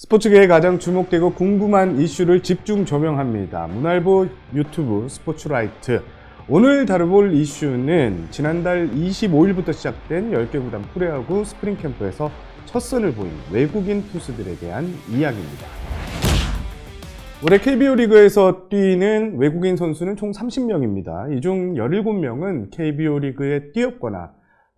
스포츠계에 가장 주목되고 궁금한 이슈를 집중 조명합니다. 문알보 유튜브 스포츠라이트. 오늘 다뤄볼 이슈는 지난달 25일부터 시작된 10개 구단 프로야구 스프링 캠프에서 첫 선을 보인 외국인 투수들에 대한 이야기입니다. 올해 KBO 리그에서 뛰는 외국인 선수는 총 30명입니다. 이 중 17명은 KBO 리그에 뛰었거나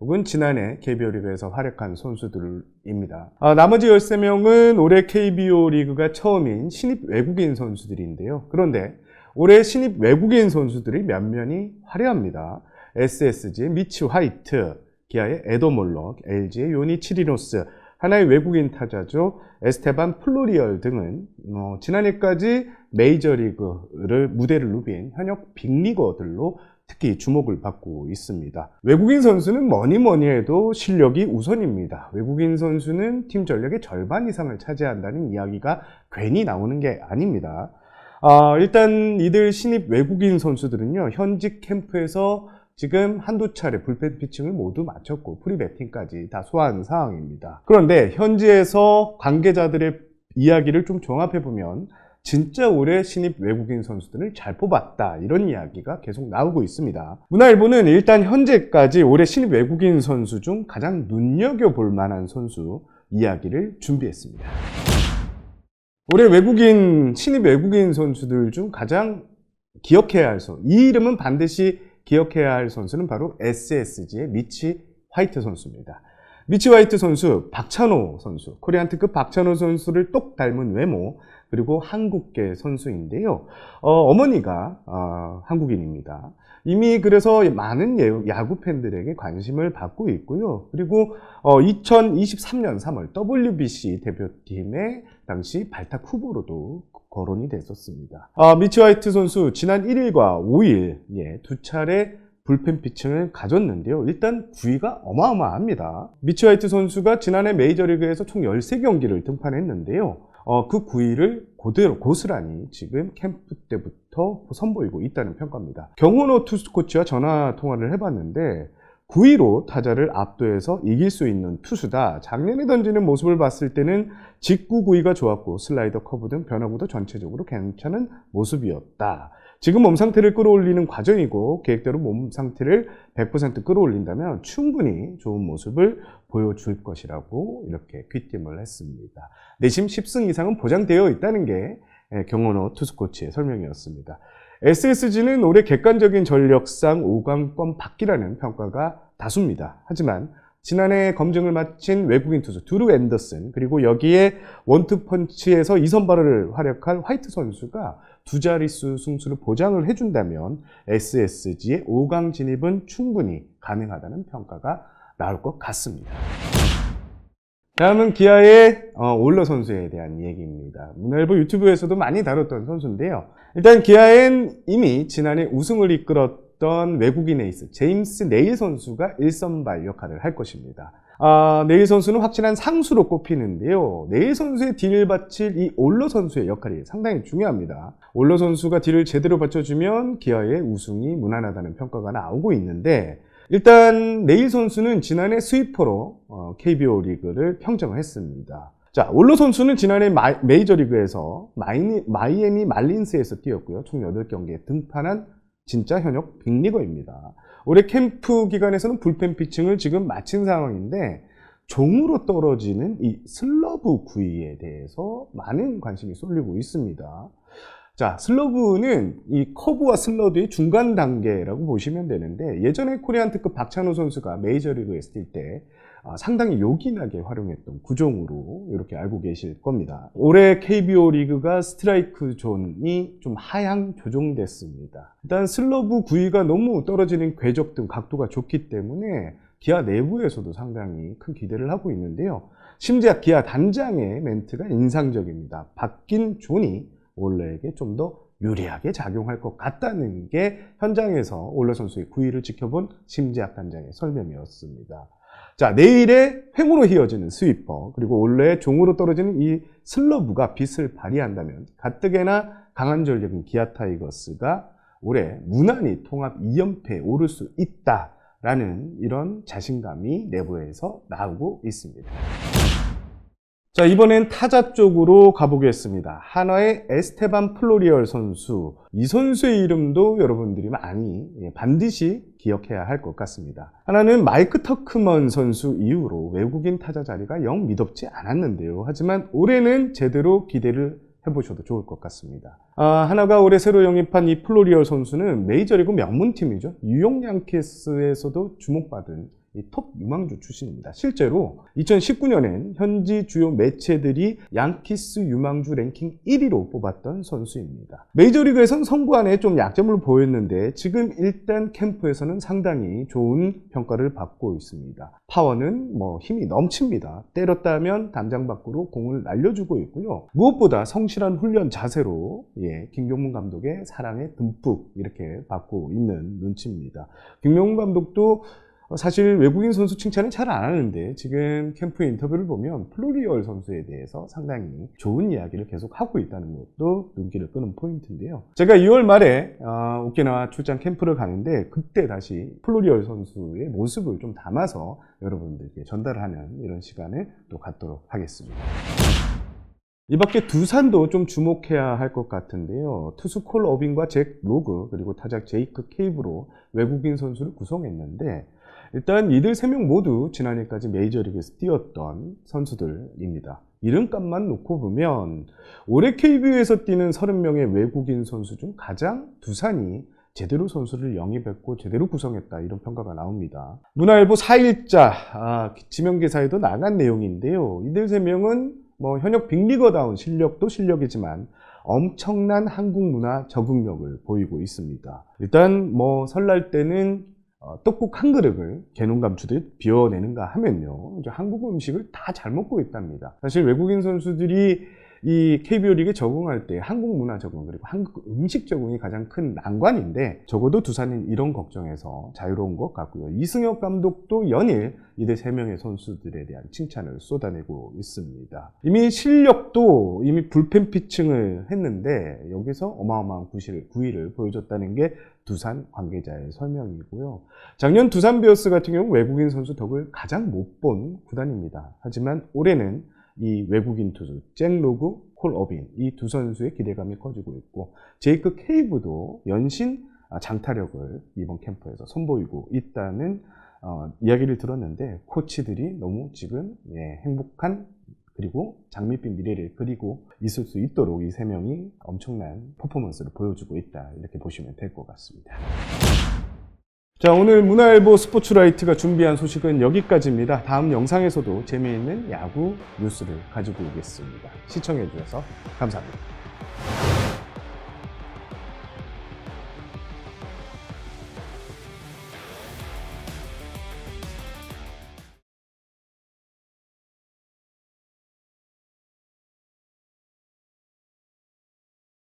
혹은 지난해 KBO 리그에서 활약한 선수들입니다. 아, 나머지 13명은 올해 KBO 리그가 처음인 신입 외국인 선수들인데요. 그런데 올해 신입 외국인 선수들이 면면이 화려합니다. SSG의 미치 화이트, 기아의 에더 몰럭, LG의 요니 치리노스, 하나의 외국인 타자죠. 에스테반 플로리얼 등은 어, 지난해까지 메이저리그를 무대를 누빈 현역 빅리거들로 특히 주목을 받고 있습니다. 외국인 선수는 뭐니 뭐니 해도 실력이 우선입니다. 외국인 선수는 팀 전력의 절반 이상을 차지한다는 이야기가 괜히 나오는 게 아닙니다. 아, 일단 이들 신입 외국인 선수들은요, 현직 캠프에서 지금 한두 차례 불펜 피칭을 모두 마쳤고 프리배팅까지 다 소화한 상황입니다. 그런데 현지에서 관계자들의 이야기를 좀 종합해 보면 진짜 올해 신입 외국인 선수들을 잘 뽑았다 이런 이야기가 계속 나오고 있습니다. 문화일보는 일단 현재까지 올해 신입 외국인 선수 중 가장 눈여겨볼 만한 선수 이야기를 준비했습니다. 올해 외국인 신입 외국인 선수들 중 가장 기억해야 할 선수 이 이름은 반드시 기억해야 할 선수는 바로 SSG의 미치 화이트 선수입니다. 미치 화이트 선수, 박찬호 선수, 코리안 특급 박찬호 선수를 똑 닮은 외모, 그리고 한국계 선수인데요. 어, 머니가 어, 한국인입니다. 이미 그래서 많은 예- 야구 팬들에게 관심을 받고 있고요. 그리고 어, 2023년 3월 WBC 대표팀의 당시 발탁 후보로도 거론이 됐었습니다. 아, 미치 화이트 선수 지난 1일과 5일 예, 두 차례 불펜 피칭을 가졌는데요. 일단 구위가 어마어마합니다. 미치 화이트 선수가 지난해 메이저리그에서 총 13경기를 등판했는데요. 어, 그 구위를 그대로 고스란히 지금 캠프 때부터 선보이고 있다는 평가입니다. 경호노 투수 코치와 전화 통화를 해봤는데 9위로 타자를 압도해서 이길 수 있는 투수다. 작년에 던지는 모습을 봤을 때는 직구 구위가 좋았고 슬라이더 커브 등 변화구도 전체적으로 괜찮은 모습이었다. 지금 몸 상태를 끌어올리는 과정이고 계획대로 몸 상태를 100% 끌어올린다면 충분히 좋은 모습을 보여줄 것이라고 이렇게 귀띔을 했습니다. 내심 10승 이상은 보장되어 있다는 게 예, 경원호 투수코치의 설명이었습니다. SSG는 올해 객관적인 전력상 5강권 밖이라는 평가가 다수입니다. 하지만 지난해 검증을 마친 외국인 투수 드루 앤더슨 그리고 여기에 원투펀치에서 2선발을 활약할 화이트 선수가 두 자릿수 승수를 보장을 해준다면 SSG의 5강 진입은 충분히 가능하다는 평가가 나올 것 같습니다. 다음은 기아의 어, 올러 선수에 대한 얘기입니다. 문화일보 유튜브에서도 많이 다뤘던 선수인데요. 일단 기아엔 이미 지난해 우승을 이끌었던 외국인 에이스 제임스 네일 선수가 1선발 역할을 할 것입니다. 아, 네일 선수는 확실한 상수로 꼽히는데요. 네일 선수의 딜을 바칠 이 올러 선수의 역할이 상당히 중요합니다. 올러 선수가 딜을 제대로 받쳐주면 기아의 우승이 무난하다는 평가가 나오고 있는데 일단 네일 선수는 지난해 스위퍼로 어, KBO 리그를 평정을 했습니다. 자, 올로 선수는 지난해 마, 메이저리그에서 마이니, 마이애미 말린스에서 뛰었고요. 총 8경기에 등판한 진짜 현역 빅리거입니다. 올해 캠프 기간에서는 불펜 피칭을 지금 마친 상황인데 종으로 떨어지는 이 슬러브 구위에 대해서 많은 관심이 쏠리고 있습니다. 자, 슬러브는 이 커브와 슬러드의 중간 단계라고 보시면 되는데 예전에 코리안 특급 박찬호 선수가 메이저리그에 있을 때 아, 상당히 요긴하게 활용했던 구종으로 이렇게 알고 계실 겁니다. 올해 KBO 리그가 스트라이크 존이 좀 하향 조정됐습니다. 일단 슬러브 구위가 너무 떨어지는 궤적 등 각도가 좋기 때문에 기아 내부에서도 상당히 큰 기대를 하고 있는데요. 심지어 기아 단장의 멘트가 인상적입니다. 바뀐 존이 올레에게 좀 더 유리하게 작용할 것 같다는 게 현장에서 올레 선수의 구위를 지켜본 심재학 단장의 설명이었습니다. 자, 내일의 횡으로 휘어지는 스위퍼, 그리고 올레의 종으로 떨어지는 이 슬러브가 빛을 발휘한다면 가뜩이나 강한 전력인 기아 타이거스가 올해 무난히 통합 2연패에 오를 수 있다라는 이런 자신감이 내부에서 나오고 있습니다. 자, 이번엔 타자 쪽으로 가보겠습니다. 한화의 에스테반 플로리얼 선수. 이 선수의 이름도 여러분들이 많이 예, 반드시 기억해야 할 것 같습니다. 하나는 마이크 터크먼 선수 이후로 외국인 타자 자리가 영 미덥지 않았는데요. 하지만 올해는 제대로 기대를 해보셔도 좋을 것 같습니다. 아, 하나가 올해 새로 영입한 이 플로리얼 선수는 메이저리그 명문팀이죠. 뉴욕 양키스에서도 주목받은 이 톱 유망주 출신입니다. 실제로 2019년엔 현지 주요 매체들이 양키스 유망주 랭킹 1위로 뽑았던 선수입니다. 메이저리그에선 선구 안에 좀 약점을 보였는데 지금 일단 캠프에서는 상당히 좋은 평가를 받고 있습니다. 파워는 뭐 힘이 넘칩니다. 때렸다 하면 담장 밖으로 공을 날려주고 있고요. 무엇보다 성실한 훈련 자세로 예, 김경문 감독의 사랑에 듬뿍 이렇게 받고 있는 눈치입니다. 김경문 감독도 사실 외국인 선수 칭찬은 잘 안 하는데 지금 캠프 인터뷰를 보면 플로리얼 선수에 대해서 상당히 좋은 이야기를 계속 하고 있다는 것도 눈길을 끄는 포인트인데요. 제가 2월 말에 어, 오키나와 출장 캠프를 가는데 그때 다시 플로리얼 선수의 모습을 좀 담아서 여러분들께 전달하는 이런 시간을 또 갖도록 하겠습니다. 이 밖에 두산도 좀 주목해야 할 것 같은데요. 투수 콜 어빈과 잭 로그 그리고 타작 제이크 케이브로 외국인 선수를 구성했는데 일단 이들 세 명 모두 지난해까지 메이저리그에서 뛰었던 선수들입니다. 이름값만 놓고 보면 올해 KBO에서 뛰는 30명의 외국인 선수 중 가장 두산이 제대로 선수를 영입했고 제대로 구성했다 이런 평가가 나옵니다. 문화일보 4일자 아, 지명 기사에도 나간 내용인데요. 이들 세 명은 뭐 현역 빅리거다운 실력도 실력이지만 엄청난 한국 문화 적응력을 보이고 있습니다. 일단 뭐 설날 때는 어, 떡국 한 그릇을 개눈 감추듯 비워내는가 하면요. 한국 음식을 다 잘 먹고 있답니다. 사실 외국인 선수들이 이 KBO 리그에 적응할 때 한국 문화 적응 그리고 한국 음식 적응이 가장 큰 난관인데 적어도 두산은 이런 걱정에서 자유로운 것 같고요. 이승엽 감독도 연일 이들 세 명의 선수들에 대한 칭찬을 쏟아내고 있습니다. 이미 실력도 이미 불펜 피칭을 했는데 여기서 어마어마한 구실을, 구위를 보여줬다는 게 두산 관계자의 설명이고요. 작년 두산 베어스 같은 경우 외국인 선수 덕을 가장 못 본 구단입니다. 하지만 올해는 이 외국인 투수 잭 로그, 콜 어빈 이 두 선수의 기대감이 커지고 있고 제이크 케이브도 연신 아, 장타력을 이번 캠프에서 선보이고 있다는 어, 이야기를 들었는데 코치들이 너무 지금 예, 행복한 그리고 장밋빛 미래를 그리고 있을 수 있도록 이 세 명이 엄청난 퍼포먼스를 보여주고 있다 이렇게 보시면 될 것 같습니다. 자, 오늘 문화일보 스포츠라이트가 준비한 소식은 여기까지입니다. 다음 영상에서도 재미있는 야구 뉴스를 가지고 오겠습니다. 시청해주셔서 감사합니다.